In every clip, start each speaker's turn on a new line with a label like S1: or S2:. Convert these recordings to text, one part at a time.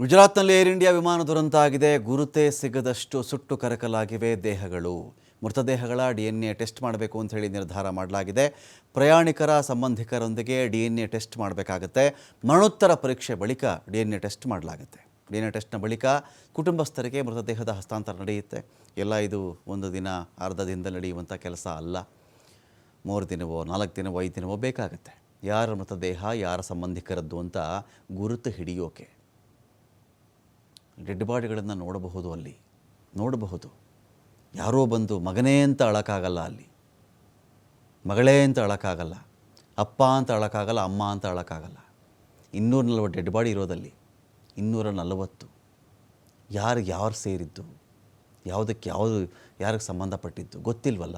S1: ಗುಜರಾತ್ನಲ್ಲಿ air India ವಿಮಾನ ದುರಂತ ಆಗಿದೆ ಗುರುತೇ ಸಿಗದಷ್ಟು ಸುಟ್ಟು ಕರಕಲಾಗಿವೆ ದೇಹಗಳು. ಮೃತದೇಹಗಳ ಡಿ ಎನ್ ಎ ಟೆಸ್ಟ್ ಮಾಡಬೇಕು ಅಂತ ಹೇಳಿ ನಿರ್ಧಾರ ಮಾಡಲಾಗಿದೆ. ಪ್ರಯಾಣಿಕರ ಸಂಬಂಧಿಕರೊಂದಿಗೆ ಡಿ ಎನ್ ಎ ಟೆಸ್ಟ್ ಮಾಡಬೇಕಾಗತ್ತೆ. ಮರಣೋತ್ತರ ಪರೀಕ್ಷೆ ಬಳಿಕ ಡಿ ಎನ್ ಎ ಟೆಸ್ಟ್ ಮಾಡಲಾಗುತ್ತೆ. ಡಿ ಎನ್ ಎ ಟೆಸ್ಟ್ನ ಬಳಿಕ ಕುಟುಂಬಸ್ಥರಿಗೆ ಮೃತದೇಹದ ಹಸ್ತಾಂತರ ನಡೆಯುತ್ತೆ. ಎಲ್ಲ ಇದು ಒಂದು ದಿನ, ಅರ್ಧ ದಿನದಲ್ಲಿ ನಡೆಯುವಂಥ ಕೆಲಸ ಅಲ್ಲ. ಮೂರು ದಿನವೋ, ನಾಲ್ಕು ದಿನವೋ, ಐದು ದಿನವೋ ಬೇಕಾಗುತ್ತೆ. ಯಾರ ಮೃತದೇಹ, ಯಾರ ಸಂಬಂಧಿಕರದ್ದು ಅಂತ ಗುರುತು ಹಿಡಿಯೋಕೆ. ಡೆಡ್ ಬಾಡಿಗಳನ್ನು ನೋಡಬಹುದು ಅಲ್ಲಿ. ನೋಡಬಹುದು. ಯಾರೋ ಬಂದು ಮಗನೇ ಅಂತ ಅಳಕ್ಕಾಗಲ್ಲ ಅಲ್ಲಿ. ಮಗಳೇ ಅಂತ ಅಳಕ್ಕಾಗಲ್ಲ ಅಪ್ಪ ಅಂತ ಅಳಕ್ಕಾಗಲ್ಲ ಅಮ್ಮ ಅಂತ ಅಳಕ್ಕಾಗಲ್ಲ ಇನ್ನೂರ ನಲವತ್ತು ಡೆಡ್ ಬಾಡಿ ಇರೋದಲ್ಲಿ ಇನ್ನೂರ ನಲವತ್ತು ಯಾರು ಯಾರು ಸೇರಿದ್ದು? ಯಾವುದಕ್ಕೆ ಯಾವುದು, ಯಾರಿಗೆ ಸಂಬಂಧಪಟ್ಟಿದ್ದು? ಗೊತ್ತಿಲ್ವಲ್ಲ.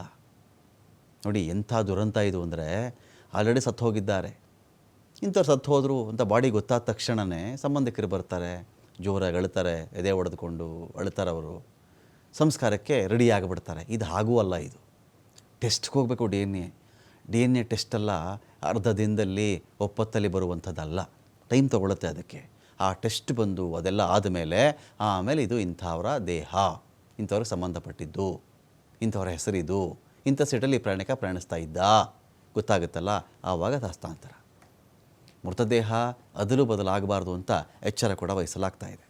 S1: ನೋಡಿ ಎಂಥ ದುರಂತ ಇದು ಅಂದರೆ ಆಲ್ರೆಡಿ ಸತ್ತು ಹೋಗಿದ್ದಾರೆ. ಇಂಥವ್ರು ಸತ್ತು ಹೋದರು ಅಂತ ಬಾಡಿ ಗೊತ್ತಾದ ತಕ್ಷಣವೇ ಸಂಬಂಧಿಕರು ಬರ್ತಾರೆ. ಜೋರಾಗಿ ಅಳ್ತಾರೆ, ಎದೆ ಹೊಡೆದುಕೊಂಡು ಅಳ್ತಾರೆ ಅವರು. ಸಂಸ್ಕಾರಕ್ಕೆ ರೆಡಿ ಆಗಿಬಿಡ್ತಾರೆ. ಇದು ಹಾಗೂ ಅಲ್ಲ ಇದು. ಟೆಸ್ಟ್ಗೆ ಹೋಗಬೇಕು D N A D N A ಟೆಸ್ಟೆಲ್ಲ ಅರ್ಧ ದಿನದಲ್ಲಿ ಒಪ್ಪತ್ತಲ್ಲಿ ಬರುವಂಥದ್ದಲ್ಲ. ಟೈಮ್ ತೊಗೊಳುತ್ತೆ ಅದಕ್ಕೆ. ಆ ಟೆಸ್ಟ್ ಬಂದು ಅದೆಲ್ಲ ಆದಮೇಲೆ, ಆಮೇಲೆ ಇದು ಇಂಥವರ ದೇಹ. ಇಂಥವ್ರಿಗೆ ಸಂಬಂಧಪಟ್ಟಿದ್ದು. ಇಂಥವ್ರ ಹೆಸರಿದು. ಇಂಥ ಸೀಟಲ್ಲಿ ಪ್ರಯಾಣಿಕ ಪ್ರಯಾಣಿಸ್ತಾ ಇದ್ದ. ಗೊತ್ತಾಗುತ್ತಲ್ಲ? ಆವಾಗ ಹಸ್ತಾಂತರ ಮೃತದೇಹ ಅದಲು ಬದಲಾಗಬಾರ್ದು ಅಂತ ಎಚ್ಚರ ಕೂಡ ವಹಿಸಲಾಗ್ತಾ ಇದೆ.